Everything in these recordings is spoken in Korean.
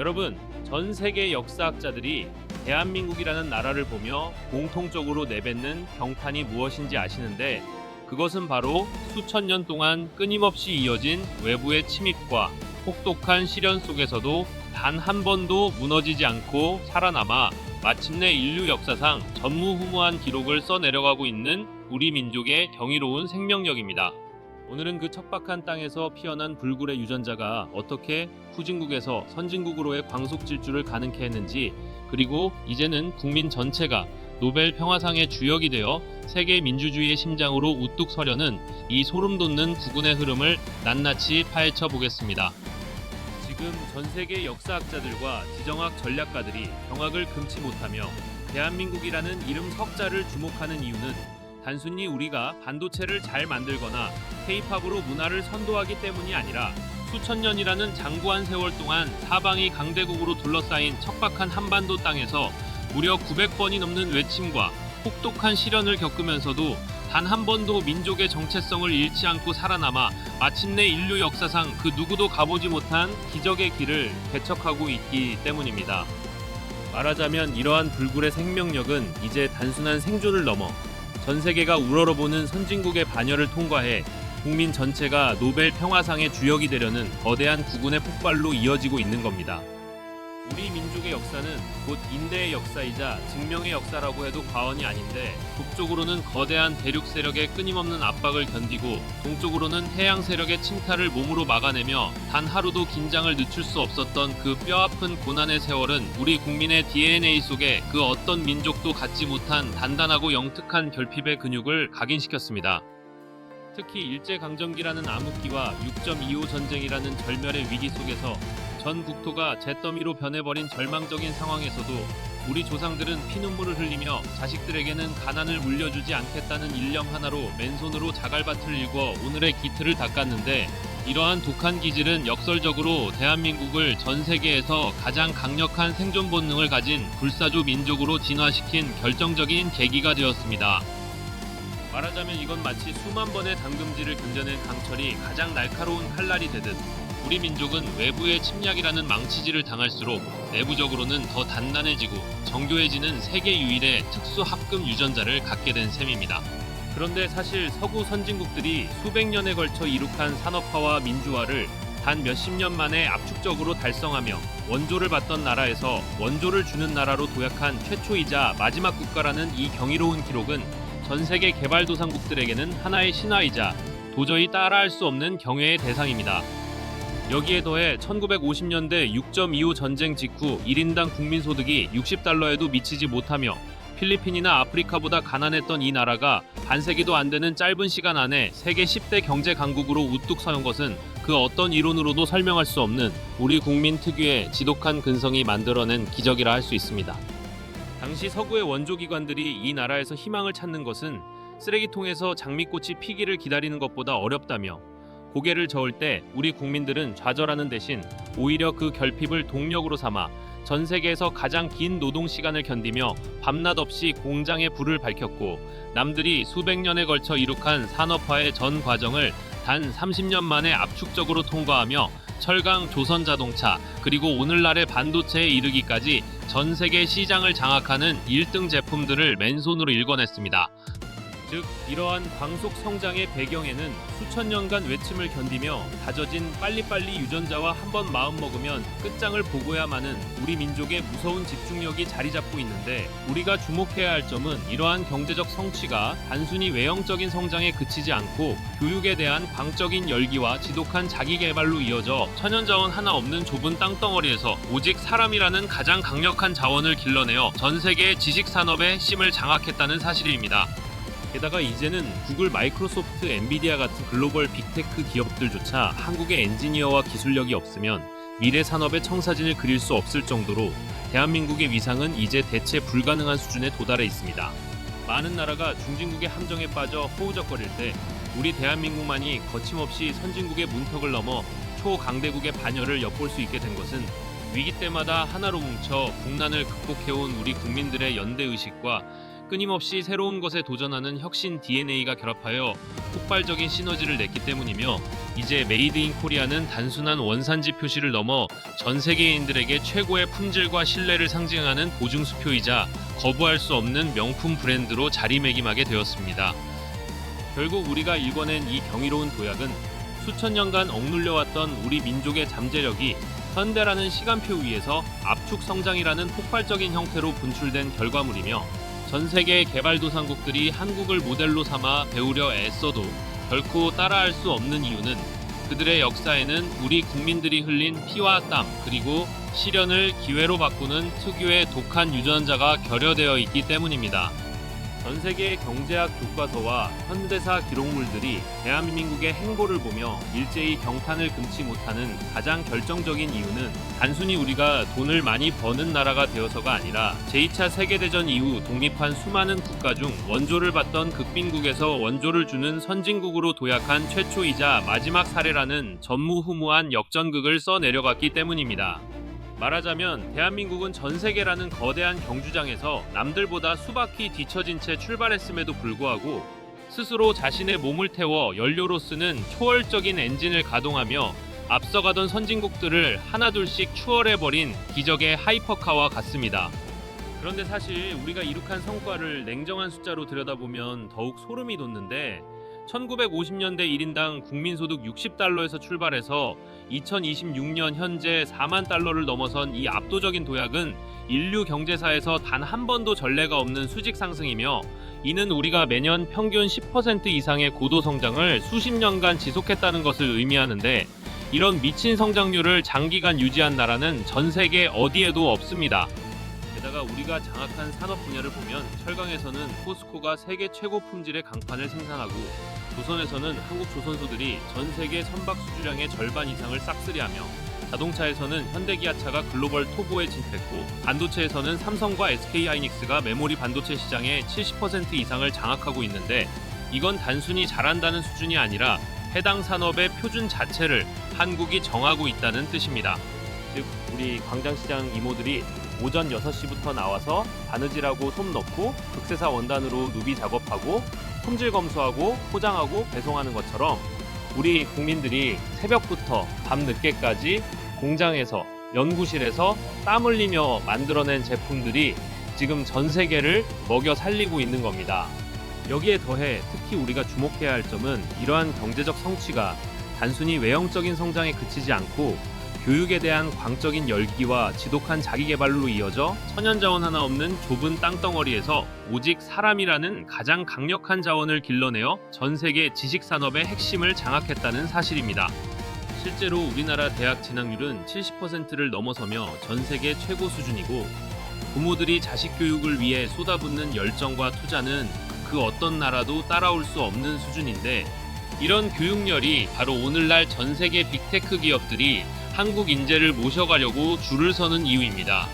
여러분, 전 세계 역사학자들이 대한민국이라는 나라를 보며 공통적으로 내뱉는 경탄이 무엇인지 아시는데 그것은 바로 수천 년 동안 끊임없이 이어진 외부의 침입과 혹독한 시련 속에서도 단 한 번도 무너지지 않고 살아남아 마침내 인류 역사상 전무후무한 기록을 써내려가고 있는 우리 민족의 경이로운 생명력입니다. 오늘은 그 척박한 땅에서 피어난 불굴의 유전자가 어떻게 후진국에서 선진국으로의 광속 질주를 가능케 했는지 그리고 이제는 국민 전체가 노벨 평화상의 주역이 되어 세계 민주주의의 심장으로 우뚝 서려는 이 소름 돋는 부군의 흐름을 낱낱이 파헤쳐 보겠습니다. 지금 전 세계 역사학자들과 지정학 전략가들이 경악을 금치 못하며 대한민국이라는 이름 석자를 주목하는 이유는 단순히 우리가 반도체를 잘 만들거나 K-팝으로 문화를 선도하기 때문이 아니라 수천 년이라는 장구한 세월 동안 사방이 강대국으로 둘러싸인 척박한 한반도 땅에서 무려 900번이 넘는 외침과 혹독한 시련을 겪으면서도 단 한 번도 민족의 정체성을 잃지 않고 살아남아 마침내 인류 역사상 그 누구도 가보지 못한 기적의 길을 개척하고 있기 때문입니다. 말하자면 이러한 불굴의 생명력은 이제 단순한 생존을 넘어 전 세계가 우러러보는 선진국의 반열을 통과해 국민 전체가 노벨 평화상의 주역이 되려는 거대한 구군의 폭발로 이어지고 있는 겁니다. 우리 민족의 역사는 곧 인대의 역사이자 증명의 역사라고 해도 과언이 아닌데 북쪽으로는 거대한 대륙 세력의 끊임없는 압박을 견디고 동쪽으로는 해양 세력의 침탈을 몸으로 막아내며 단 하루도 긴장을 늦출 수 없었던 그 뼈아픈 고난의 세월은 우리 국민의 DNA 속에 그 어떤 민족도 갖지 못한 단단하고 영특한 결핍의 근육을 각인시켰습니다. 특히 일제강점기라는 암흑기와 6.25 전쟁이라는 절멸의 위기 속에서 전 국토가 잿더미로 변해버린 절망적인 상황에서도 우리 조상들은 피눈물을 흘리며 자식들에게는 가난을 물려주지 않겠다는 일념 하나로 맨손으로 자갈밭을 일궈 오늘의 기틀을 닦았는데 이러한 독한 기질은 역설적으로 대한민국을 전 세계에서 가장 강력한 생존 본능을 가진 불사조 민족으로 진화시킨 결정적인 계기가 되었습니다. 말하자면 이건 마치 수만 번의 당금질을 견뎌낸 강철이 가장 날카로운 칼날이 되듯 우리 민족은 외부의 침략이라는 망치질을 당할수록 내부적으로는 더 단단해지고 정교해지는 세계 유일의 특수 합금 유전자를 갖게 된 셈입니다. 그런데 사실 서구 선진국들이 수백 년에 걸쳐 이룩한 산업화와 민주화를 단 몇십 년 만에 압축적으로 달성하며 원조를 받던 나라에서 원조를 주는 나라로 도약한 최초이자 마지막 국가라는 이 경이로운 기록은 전 세계 개발도상국들에게는 하나의 신화이자 도저히 따라할 수 없는 경외의 대상입니다. 여기에 더해 1950년대 6.25 전쟁 직후 1인당 국민소득이 60달러에도 미치지 못하며 필리핀이나 아프리카보다 가난했던 이 나라가 반세기도 안 되는 짧은 시간 안에 세계 10대 경제 강국으로 우뚝 서는 것은 그 어떤 이론으로도 설명할 수 없는 우리 국민 특유의 지독한 근성이 만들어낸 기적이라 할 수 있습니다. 당시 서구의 원조 기관들이 이 나라에서 희망을 찾는 것은 쓰레기통에서 장미꽃이 피기를 기다리는 것보다 어렵다며 고개를 저을 때 우리 국민들은 좌절하는 대신 오히려 그 결핍을 동력으로 삼아 전 세계에서 가장 긴 노동 시간을 견디며 밤낮 없이 공장의 불을 밝혔고 남들이 수백 년에 걸쳐 이룩한 산업화의 전 과정을 단 30년 만에 압축적으로 통과하며 철강, 조선 자동차, 그리고 오늘날의 반도체에 이르기까지 전 세계 시장을 장악하는 1등 제품들을 맨손으로 일궈냈습니다. 즉 이러한 광속 성장의 배경에는 수천 년간 외침을 견디며 다져진 빨리빨리 유전자와 한번 마음 먹으면 끝장을 보고야마는 우리 민족의 무서운 집중력이 자리 잡고 있는데 우리가 주목해야 할 점은 이러한 경제적 성취가 단순히 외형적인 성장에 그치지 않고 교육에 대한 광적인 열기와 지독한 자기 개발로 이어져 천연자원 하나 없는 좁은 땅덩어리에서 오직 사람이라는 가장 강력한 자원을 길러내어 전 세계 지식 산업의 심을 장악했다는 사실입니다. 게다가 이제는 구글, 마이크로소프트, 엔비디아 같은 글로벌 빅테크 기업들조차 한국의 엔지니어와 기술력이 없으면 미래 산업의 청사진을 그릴 수 없을 정도로 대한민국의 위상은 이제 대체 불가능한 수준에 도달해 있습니다. 많은 나라가 중진국의 함정에 빠져 허우적거릴 때 우리 대한민국만이 거침없이 선진국의 문턱을 넘어 초강대국의 반열을 엿볼 수 있게 된 것은 위기 때마다 하나로 뭉쳐 국난을 극복해온 우리 국민들의 연대 의식과 끊임없이 새로운 것에 도전하는 혁신 DNA가 결합하여 폭발적인 시너지를 냈기 때문이며 이제 메이드 인 코리아는 단순한 원산지 표시를 넘어 전 세계인들에게 최고의 품질과 신뢰를 상징하는 보증수표이자 거부할 수 없는 명품 브랜드로 자리매김하게 되었습니다. 결국 우리가 일궈낸 이 경이로운 도약은 수천 년간 억눌려왔던 우리 민족의 잠재력이 현대라는 시간표 위에서 압축 성장이라는 폭발적인 형태로 분출된 결과물이며 전 세계 개발도상국들이 한국을 모델로 삼아 배우려 애써도 결코 따라할 수 없는 이유는 그들의 역사에는 우리 국민들이 흘린 피와 땀 그리고 시련을 기회로 바꾸는 특유의 독한 유전자가 결여되어 있기 때문입니다. 전 세계의 경제학 교과서와 현대사 기록물들이 대한민국의 행보를 보며 일제히 경탄을 금치 못하는 가장 결정적인 이유는 단순히 우리가 돈을 많이 버는 나라가 되어서가 아니라 제2차 세계대전 이후 독립한 수많은 국가 중 원조를 받던 극빈국에서 원조를 주는 선진국으로 도약한 최초이자 마지막 사례라는 전무후무한 역전극을 써내려갔기 때문입니다. 말하자면 대한민국은 전 세계라는 거대한 경주장에서 남들보다 수바퀴 뒤처진 채 출발했음에도 불구하고 스스로 자신의 몸을 태워 연료로 쓰는 초월적인 엔진을 가동하며 앞서가던 선진국들을 하나둘씩 추월해버린 기적의 하이퍼카와 같습니다. 그런데 사실 우리가 이룩한 성과를 냉정한 숫자로 들여다보면 더욱 소름이 돋는데 1950년대 1인당 국민소득 60달러에서 출발해서 2026년 현재 4만 달러를 넘어선 이 압도적인 도약은 인류 경제사에서 단 한 번도 전례가 없는 수직 상승이며 이는 우리가 매년 평균 10% 이상의 고도 성장을 수십 년간 지속했다는 것을 의미하는데 이런 미친 성장률을 장기간 유지한 나라는 전 세계 어디에도 없습니다. 게다가 우리가 장악한 산업 분야를 보면 철강에서는 포스코가 세계 최고 품질의 강판을 생산하고 조선에서는 한국 조선소들이 전 세계 선박 수주량의 절반 이상을 싹쓸이하며 자동차에서는 현대기아차가 글로벌 톱5에 진입했고 반도체에서는 삼성과 SK하이닉스가 메모리 반도체 시장의 70% 이상을 장악하고 있는데 이건 단순히 잘한다는 수준이 아니라 해당 산업의 표준 자체를 한국이 정하고 있다는 뜻입니다. 즉 우리 광장시장 이모들이 오전 6시부터 나와서 바느질하고 솜 넣고 극세사 원단으로 누비 작업하고 품질 검수하고 포장하고 배송하는 것처럼 우리 국민들이 새벽부터 밤 늦게까지 공장에서 연구실에서 땀 흘리며 만들어낸 제품들이 지금 전 세계를 먹여 살리고 있는 겁니다. 여기에 더해 특히 우리가 주목해야 할 점은 이러한 경제적 성취가 단순히 외형적인 성장에 그치지 않고 교육에 대한 광적인 열기와 지독한 자기 개발로 이어져 천연 자원 하나 없는 좁은 땅덩어리에서 오직 사람이라는 가장 강력한 자원을 길러내어 전 세계 지식 산업의 핵심을 장악했다는 사실입니다. 실제로 우리나라 대학 진학률은 70%를 넘어서며 전 세계 최고 수준이고 부모들이 자식 교육을 위해 쏟아붓는 열정과 투자는 그 어떤 나라도 따라올 수 없는 수준인데 이런 교육열이 바로 오늘날 전 세계 빅테크 기업들이 한국 인재를 모셔가려고 줄을 서는 이유입니다.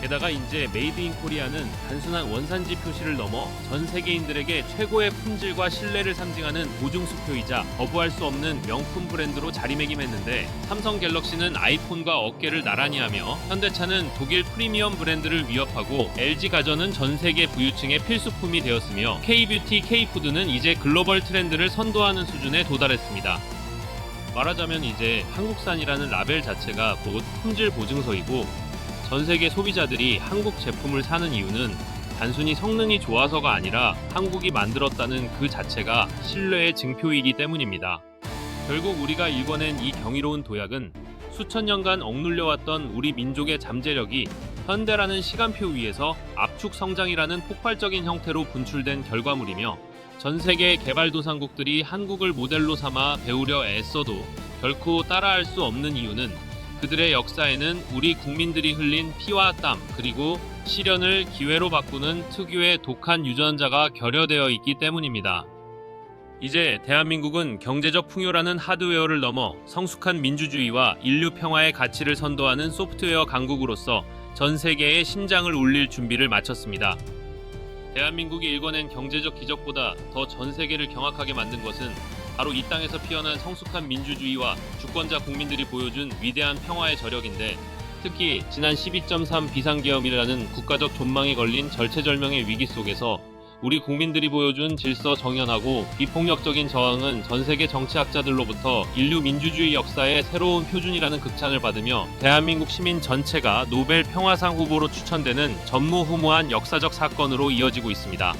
게다가 이제 메이드 인 코리아는 단순한 원산지 표시를 넘어 전 세계인들에게 최고의 품질과 신뢰를 상징하는 보증수표이자 거부할 수 없는 명품 브랜드로 자리매김했는데 삼성 갤럭시는 아이폰과 어깨를 나란히 하며 현대차는 독일 프리미엄 브랜드를 위협하고 LG 가전은 전 세계 부유층의 필수품이 되었으며 K뷰티, K푸드는 이제 글로벌 트렌드를 선도하는 수준에 도달했습니다. 말하자면 이제 한국산이라는 라벨 자체가 곧 품질 보증서이고 전 세계 소비자들이 한국 제품을 사는 이유는 단순히 성능이 좋아서가 아니라 한국이 만들었다는 그 자체가 신뢰의 증표이기 때문입니다. 결국 우리가 일궈낸 이 경이로운 도약은 수천 년간 억눌려왔던 우리 민족의 잠재력이 현대라는 시간표 위에서 압축 성장이라는 폭발적인 형태로 분출된 결과물이며 전 세계 개발도상국들이 한국을 모델로 삼아 배우려 애써도 결코 따라할 수 없는 이유는 그들의 역사에는 우리 국민들이 흘린 피와 땀 그리고 시련을 기회로 바꾸는 특유의 독한 유전자가 결여되어 있기 때문입니다. 이제 대한민국은 경제적 풍요라는 하드웨어를 넘어 성숙한 민주주의와 인류 평화의 가치를 선도하는 소프트웨어 강국으로서 전 세계의 심장을 울릴 준비를 마쳤습니다. 대한민국이 일궈낸 경제적 기적보다 더 전 세계를 경악하게 만든 것은 바로 이 땅에서 피어난 성숙한 민주주의와 주권자 국민들이 보여준 위대한 평화의 저력인데 특히 지난 12.3 비상계엄이라는 국가적 존망이 걸린 절체절명의 위기 속에서 우리 국민들이 보여준 질서 정연하고 비폭력적인 저항은 전 세계 정치학자들로부터 인류 민주주의 역사의 새로운 표준이라는 극찬을 받으며 대한민국 시민 전체가 노벨 평화상 후보로 추천되는 전무후무한 역사적 사건으로 이어지고 있습니다.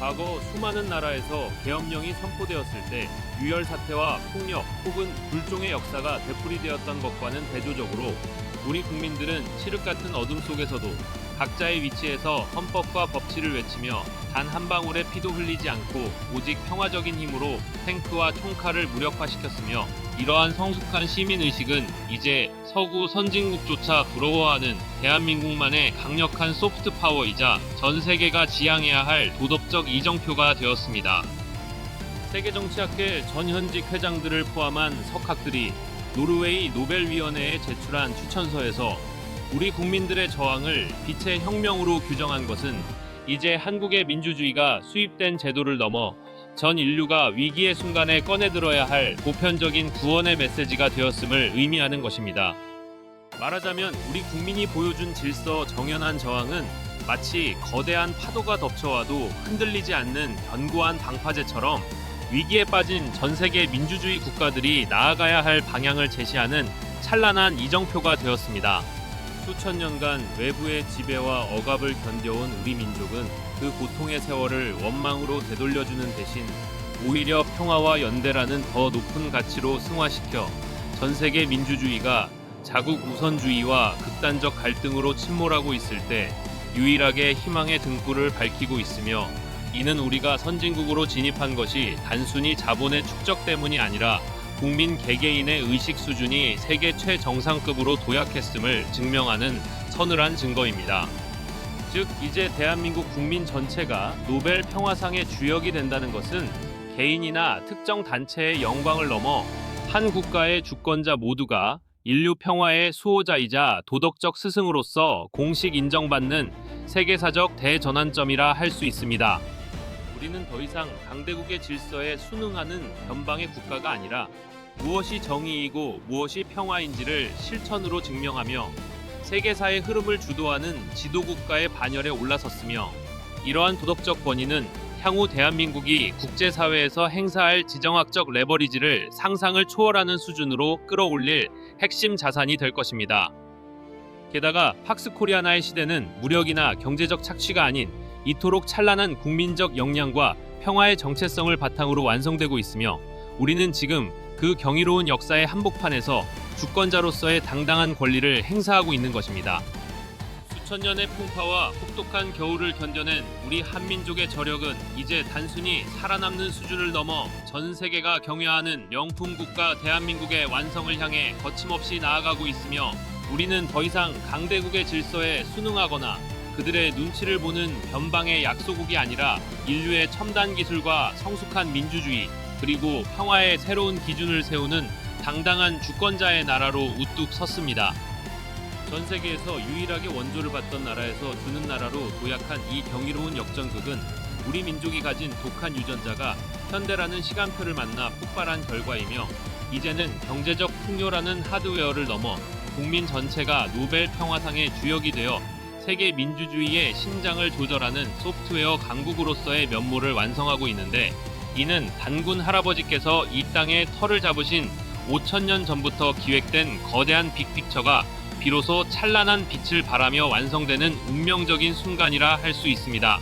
과거 수많은 나라에서 계엄령이 선포되었을 때 유혈 사태와 폭력 혹은 불종의 역사가 되풀이되었던 것과는 대조적으로 우리 국민들은 칠흑 같은 어둠 속에서도 각자의 위치에서 헌법과 법치를 외치며 단 한 방울의 피도 흘리지 않고 오직 평화적인 힘으로 탱크와 총칼을 무력화시켰으며 이러한 성숙한 시민 의식은 이제 서구 선진국조차 부러워하는 대한민국만의 강력한 소프트 파워이자 전 세계가 지향해야 할 도덕적 이정표가 되었습니다. 세계정치학회 전현직 회장들을 포함한 석학들이 노르웨이 노벨위원회에 제출한 추천서에서 우리 국민들의 저항을 빛의 혁명으로 규정한 것은 이제 한국의 민주주의가 수입된 제도를 넘어 전 인류가 위기의 순간에 꺼내들어야 할 보편적인 구원의 메시지가 되었음을 의미하는 것입니다. 말하자면 우리 국민이 보여준 질서 정연한 저항은 마치 거대한 파도가 덮쳐와도 흔들리지 않는 견고한 방파제처럼 위기에 빠진 전 세계 민주주의 국가들이 나아가야 할 방향을 제시하는 찬란한 이정표가 되었습니다. 수천 년간 외부의 지배와 억압을 견뎌온 우리 민족은 그 고통의 세월을 원망으로 되돌려주는 대신 오히려 평화와 연대라는 더 높은 가치로 승화시켜 전 세계 민주주의가 자국 우선주의와 극단적 갈등으로 침몰하고 있을 때 유일하게 희망의 등불을 밝히고 있으며 이는 우리가 선진국으로 진입한 것이 단순히 자본의 축적 때문이 아니라 국민 개개인의 의식 수준이 세계 최정상급으로 도약했음을 증명하는 서늘한 증거입니다. 즉 이제 대한민국 국민 전체가 노벨 평화상의 주역이 된다는 것은 개인이나 특정 단체의 영광을 넘어 한 국가의 주권자 모두가 인류 평화의 수호자이자 도덕적 스승으로서 공식 인정받는 세계사적 대전환점이라 할 수 있습니다. 우리는 더 이상 강대국의 질서에 순응하는 변방의 국가가 아니라 무엇이 정의이고 무엇이 평화인지를 실천으로 증명하며 세계사의 흐름을 주도하는 지도국가의 반열에 올라섰으며 이러한 도덕적 권위는 향후 대한민국이 국제사회에서 행사할 지정학적 레버리지를 상상을 초월하는 수준으로 끌어올릴 핵심 자산이 될 것입니다. 게다가 팍스코리아나의 시대는 무력이나 경제적 착취가 아닌 이토록 찬란한 국민적 역량과 평화의 정체성을 바탕으로 완성되고 있으며 우리는 지금 그 경이로운 역사의 한복판에서 주권자로서의 당당한 권리를 행사하고 있는 것입니다. 수천 년의 풍파와 혹독한 겨울을 견뎌낸 우리 한민족의 저력은 이제 단순히 살아남는 수준을 넘어 전 세계가 경외하는 명품 국가 대한민국의 완성을 향해 거침없이 나아가고 있으며 우리는 더 이상 강대국의 질서에 순응하거나 그들의 눈치를 보는 변방의 약소국이 아니라 인류의 첨단 기술과 성숙한 민주주의 그리고 평화의 새로운 기준을 세우는 당당한 주권자의 나라로 우뚝 섰습니다. 전 세계에서 유일하게 원조를 받던 나라에서 주는 나라로 도약한 이 경이로운 역전극은 우리 민족이 가진 독한 유전자가 현대라는 시간표를 만나 폭발한 결과이며 이제는 경제적 풍요라는 하드웨어를 넘어 국민 전체가 노벨 평화상의 주역이 되어 세계 민주주의의 심장을 조절하는 소프트웨어 강국으로서의 면모를 완성하고 있는데 이는 단군 할아버지께서 이 땅에 터를 잡으신 5천년 전부터 기획된 거대한 빅픽처가 비로소 찬란한 빛을 발하며 완성되는 운명적인 순간이라 할 수 있습니다.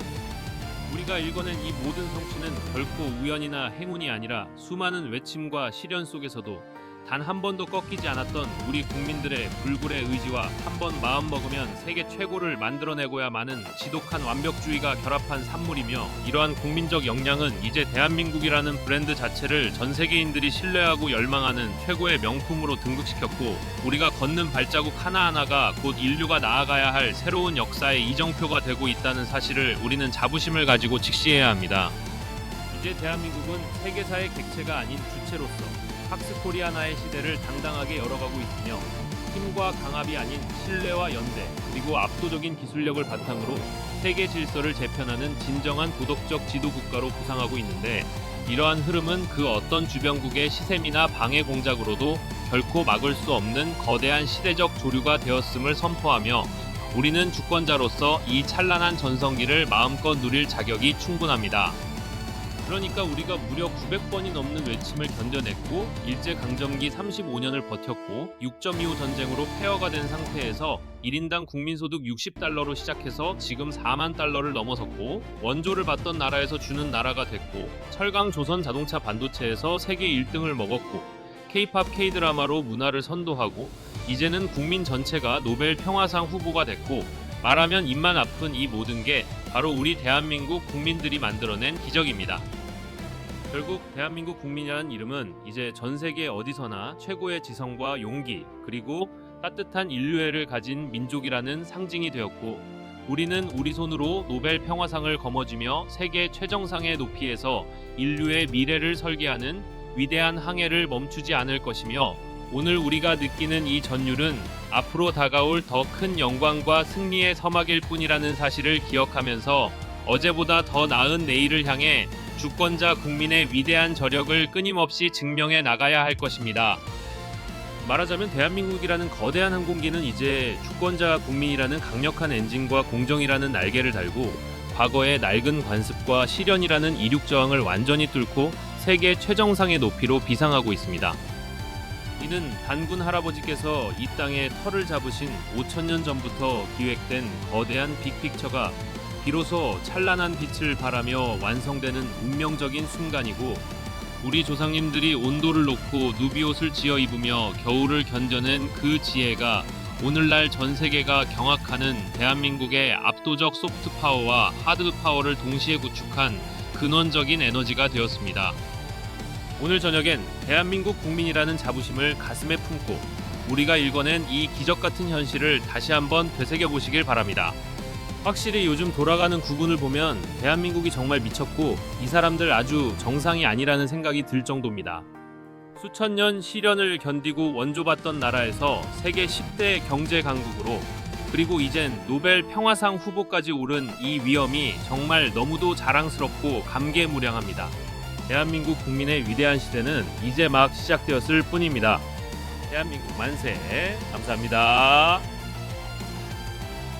우리가 읽어낸 이 모든 성취는 결코 우연이나 행운이 아니라 수많은 외침과 시련 속에서도 단 한 번도 꺾이지 않았던 우리 국민들의 불굴의 의지와 한 번 마음 먹으면 세계 최고를 만들어내고야 마는 지독한 완벽주의가 결합한 산물이며 이러한 국민적 역량은 이제 대한민국이라는 브랜드 자체를 전 세계인들이 신뢰하고 열망하는 최고의 명품으로 등극시켰고 우리가 걷는 발자국 하나하나가 곧 인류가 나아가야 할 새로운 역사의 이정표가 되고 있다는 사실을 우리는 자부심을 가지고 직시해야 합니다. 이제 대한민국은 세계사의 객체가 아닌 주체로서 팍스코리아나의 시대를 당당하게 열어가고 있으며 힘과 강압이 아닌 신뢰와 연대 그리고 압도적인 기술력을 바탕으로 세계 질서를 재편하는 진정한 도덕적 지도 국가로 부상하고 있는데 이러한 흐름은 그 어떤 주변국의 시샘이나 방해 공작으로도 결코 막을 수 없는 거대한 시대적 조류가 되었음을 선포하며 우리는 주권자로서 이 찬란한 전성기를 마음껏 누릴 자격이 충분합니다. 그러니까 우리가 무려 900번이 넘는 외침을 견뎌냈고 일제 강점기 35년을 버텼고 6.25 전쟁으로 폐허가 된 상태에서 1인당 국민소득 60달러로 시작해서 지금 4만 달러를 넘어섰고 원조를 받던 나라에서 주는 나라가 됐고 철강 조선 자동차 반도체에서 세계 1등을 먹었고 K-팝 K-드라마로 문화를 선도하고 이제는 국민 전체가 노벨 평화상 후보가 됐고 말하면 입만 아픈 이 모든 게 바로 우리 대한민국 국민들이 만들어낸 기적입니다. 결국 대한민국 국민이라는 이름은 이제 전 세계 어디서나 최고의 지성과 용기 그리고 따뜻한 인류애를 가진 민족이라는 상징이 되었고 우리는 우리 손으로 노벨 평화상을 거머쥐며 세계 최정상의 높이에서 인류의 미래를 설계하는 위대한 항해를 멈추지 않을 것이며 오늘 우리가 느끼는 이 전율은 앞으로 다가올 더 큰 영광과 승리의 서막일 뿐이라는 사실을 기억하면서 어제보다 더 나은 내일을 향해 주권자 국민의 위대한 저력을 끊임없이 증명해 나가야 할 것입니다. 말하자면 대한민국이라는 거대한 항공기는 이제 주권자 국민이라는 강력한 엔진과 공정이라는 날개를 달고 과거의 낡은 관습과 시련이라는 이륙 저항을 완전히 뚫고 세계 최정상의 높이로 비상하고 있습니다. 이는 단군 할아버지께서 이 땅에 터를 잡으신 5천년 전부터 기획된 거대한 빅픽처가 비로소 찬란한 빛을 발하며 완성되는 운명적인 순간이고 우리 조상님들이 온도를 놓고 누비옷을 지어 입으며 겨울을 견뎌낸 그 지혜가 오늘날 전 세계가 경악하는 대한민국의 압도적 소프트 파워와 하드 파워를 동시에 구축한 근원적인 에너지가 되었습니다. 오늘 저녁엔 대한민국 국민이라는 자부심을 가슴에 품고 우리가 읽어낸 이 기적 같은 현실을 다시 한번 되새겨 보시길 바랍니다. 확실히 요즘 돌아가는 구군을 보면 대한민국이 정말 미쳤고 이 사람들 아주 정상이 아니라는 생각이 들 정도입니다. 수천 년 시련을 견디고 원조받던 나라에서 세계 10대 경제 강국으로 그리고 이젠 노벨 평화상 후보까지 오른 이 위엄이 정말 너무도 자랑스럽고 감개무량합니다. 대한민국 국민의 위대한 시대는 이제 막 시작되었을 뿐입니다. 대한민국 만세! 감사합니다.